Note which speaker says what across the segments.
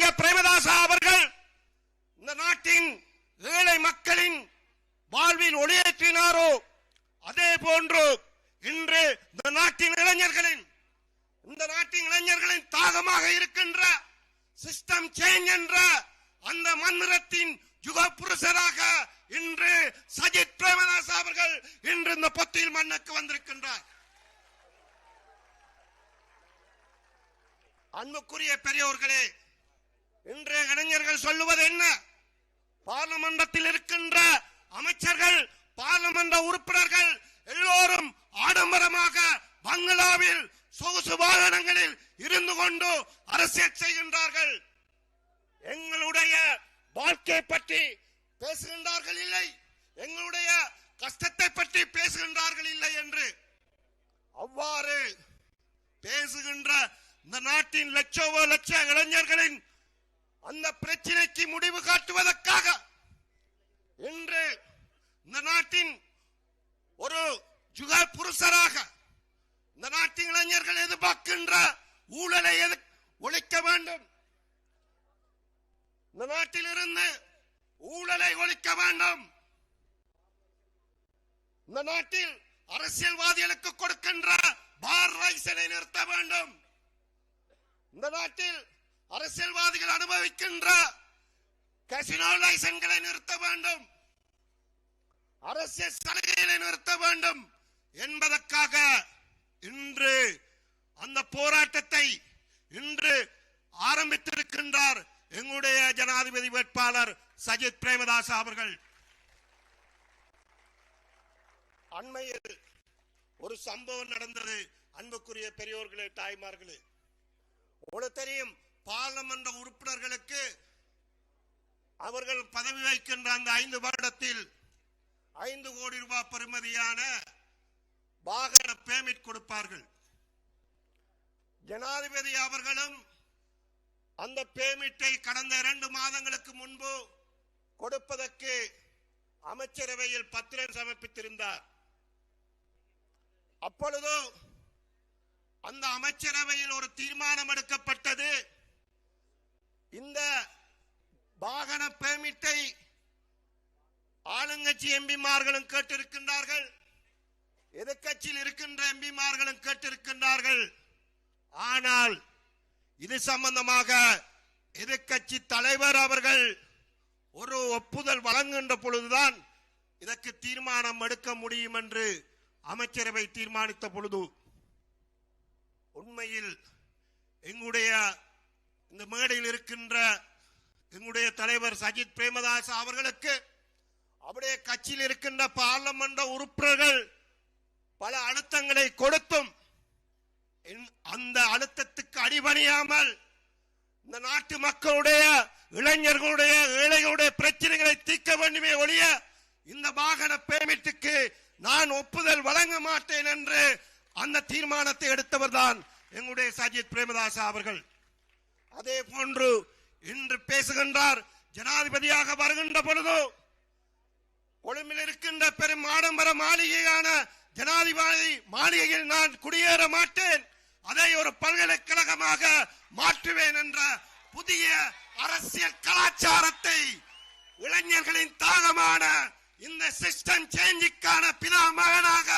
Speaker 1: சிவலிங்க பிரேமதாசா அவர்கள் இந்த நாட்டின் ஏழை மக்களின் வாழ்வில் ஒளியேற்றினாரோ அதே போன்று இன்று இந்த நாட்டின் இளைஞர்களின் இந்த நாட்டின் இளைஞர்களின் தாகமாக இருக்கின்ற சிஸ்டம் சேஞ்ச் என்ற அந்த மன்னிறத்தின் யுக புருஷராக இன்று சஜித் பிரேமதாஸ் அவர்கள் இன்று இந்த பொத்தியில் மண்ணுக்கு வந்திருக்கின்றார். அன்புக்குரிய பெரியோர்களே இன்றைய சொல்லுவது என்ன? பார்லமெண்டத்தில் இருக்கின்ற அமைச்சர்கள் பாராளுமன்ற உறுப்பினர்கள் எல்லோரும் ஆடம்பரமாக பங்களாவில் சொகுசு வாகனங்களில் இருந்து கொண்டு அரசியல் செய்கின்றார்கள். எங்களுடைய வாழ்க்கை பற்றி பேசுகின்றார்கள் இல்லை? எங்களுடைய கஷ்டத்தை பற்றி பேசுகின்றார்கள் இல்லை என்று. அவ்வாறு பேசுகின்ற இந்த நாட்டின் லட்சோ லட்ச இளைஞர்களின் அந்த பிரச்சனைக்கு முடிவு காட்டுவதற்காக இன்று இந்த நாட்டின் ஒரு ஜுக புருஷராக இந்த நாட்டின் இளைஞர்கள் எதிர்பார்க்கின்ற ஊழலை ஒழிக்க வேண்டும்? இந்த நாட்டில் இருந்து ஊழலை ஒழிக்க வேண்டும். இந்த நாட்டில் அரசியல்வாதிகளுக்கு கொடுக்கின்ற பார் ரைசனை நிறுத்த வேண்டும். இந்த நாட்டில் அரசியல்வாதிகள் அனுபவிக்கின்ற கசினோ லைசன்களை நிறுத்த வேண்டும். அரசியல் சலுகைகளை நிறுத்த வேண்டும் என்பதற்காக இன்று அந்த போராட்டத்தை இன்று ஆரம்பித்திருக்கின்றார் எங்களுடைய ஜனாதிபதி வேட்பாளர் சஜித் பிரேமதாஸ் அவர்கள். அண்மையில் ஒரு சம்பவம் நடந்தது. அன்புக்குரிய பெரியோர்களே தாய்மார்களே. உங்களுக்கு தெரியும் பாராளுமன்ற உறுப்பினர்களுக்கு அவர்கள் பதவி வைக்கின்ற அந்த ஐந்து வருடத்தில் ஐந்து கோடி ரூபாய் பெறுமதியான வாகன பேமிட் கொடுப்பார்கள். ஜனாதிபதி அவர்களும் அந்த பேமிட்டை கடந்த இரண்டு மாதங்களுக்கு முன்பு கொடுப்பதற்கு அமைச்சரவையில் பத்திரம் சமர்ப்பித்திருந்தார். அப்பொழுது அந்த அமைச்சரவையில் ஒரு தீர்மானம் எடுக்கப்பட்டது. இந்த வாகன பெர்மிட்டை ஆளுங்கட்சி எம்பிமார்களும் கேட்டிருக்கின்றார்கள். எதிர்க்கட்சியில் இருக்கின்ற எம்பிமார்களும் கேட்டிருக்கின்றார்கள். ஆனால் இது சம்பந்தமாக எதிர்க்கட்சி தலைவர் அவர்கள் ஒரு ஒப்புதல் வழங்குகின்ற பொழுதுதான் இதற்கு தீர்மானம் எடுக்க முடியும் என்று அமைச்சரவை தீர்மானித்த பொழுது உண்மையில் எங்களுடைய இந்த மேடையில் இருக்கின்ற எங்களுடைய தலைவர் சஜித் பிரேமதாஸ் அவர்களுக்கு அவருடைய கட்சியில் இருக்கின்ற பாராளுமன்ற உறுப்பினர்கள் பல அழுத்தங்களை கொடுத்தும் அந்த அழுத்தத்துக்கு அடிபணியாமல் இந்த நாட்டு மக்களுடைய இளைஞர்களுடைய ஏழைகளுடைய பிரச்சனைகளை தீர்க்க வேண்டுமே ஒழிய இந்த வாகன பேமெண்ட்டுக்கு நான் ஒப்புதல் வழங்க மாட்டேன் என்று அந்த தீர்மானத்தை எடுத்தவர் தான் எங்களுடைய சஜித் பிரேமதாசா அவர்கள். அதே போன்று இன்று பேசுகின்றார் ஜனாதிபதியாக வருகின்ற பொழுது கொழும்பில் இருக்கின்ற பெரும் ஆடம்பர மாளிகையான ஜனாதிபதி மாளிகையில் நான் குடியேற மாட்டேன். அதை ஒரு பல்கலைக்கழகமாக மாற்றுவேன் என்ற புதிய அரசியல் கலாச்சாரத்தை இளைஞர்களின் தாகமான இந்த சிஸ்டம் சேஞ்சுக்கான பிதா மகனாக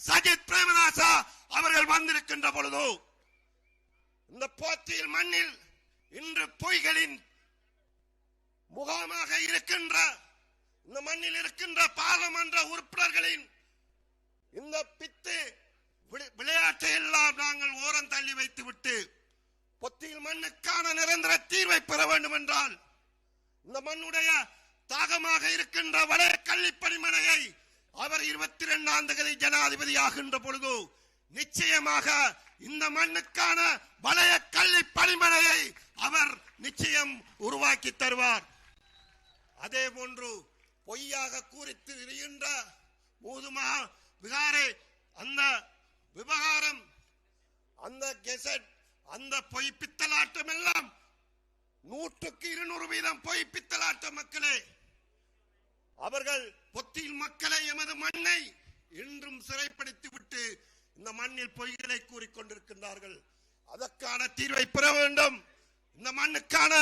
Speaker 1: சஜித் பிரேமதாசா அவர்கள் வந்திருக்கின்ற பொழுது இந்த போட்டியில் மண்ணில் இன்று பொய்களின் முகாமாக இருக்கின்ற இந்த மண்ணில் இருக்கின்ற பாராளுமன்ற உறுப்பினர்களின் இந்த பித்து விளையாட்டை எல்லாம் நாங்கள் ஓரம் தள்ளி வைத்து விட்டு பொத்தியில் மண்ணுக்கான நிரந்தர தீர்வை பெற வேண்டும் என்றால் இந்த மண்ணுடைய தாகமாக இருக்கின்ற வளைய கள்ளிப்பணிமனையை பணிமனையை அவர் இருபத்தி இரண்டாம் தேதி ஜனாதிபதி ஆகின்ற பொழுது நிச்சயமாக இந்த மண்ணுக்கான வளைய கல்வி பணிமனையை அவர் நிச்சயம் உருவாக்கி தருவார். அதே போன்று பொய்யாக கூறித்து இருக்கின்ற மூதுமா விகாரை அந்த விவகாரம் அந்த கெசட் அந்த பொய் பித்தலாட்டம் எல்லாம் நூற்றுக்கு இருநூறு வீதம் பொய் பித்தலாட்டம் மக்களே அவர்கள் பொத்தியில் மக்களை எமது மண்ணை என்றும் சிறைப்படுத்தி விட்டு இந்த மண்ணில் பொய்களை கூறிக்கொண்டிருக்கின்றார்கள். அதற்கான தீர்வை பெற வேண்டும். இந்த மண்ணுக்கான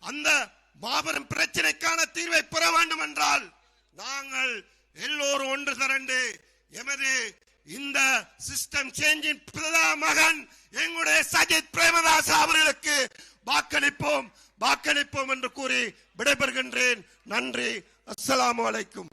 Speaker 1: அந்த மாபெரும் பிரச்சனைக்கான தீர்வை பெற வேண்டும் என்றால் நாங்கள் எல்லோரும் ஒன்று திரண்டு எமது இந்த சிஸ்டம் சேஞ்சின் பிரதா மகன் எங்களுடைய சஜித் பிரேமதாஸ் அவர்களுக்கு வாக்களிப்போம் வாக்களிப்போம் என்று கூறி விடைபெறுகின்றேன். நன்றி. அஸ்லாம் அலைக்கும்.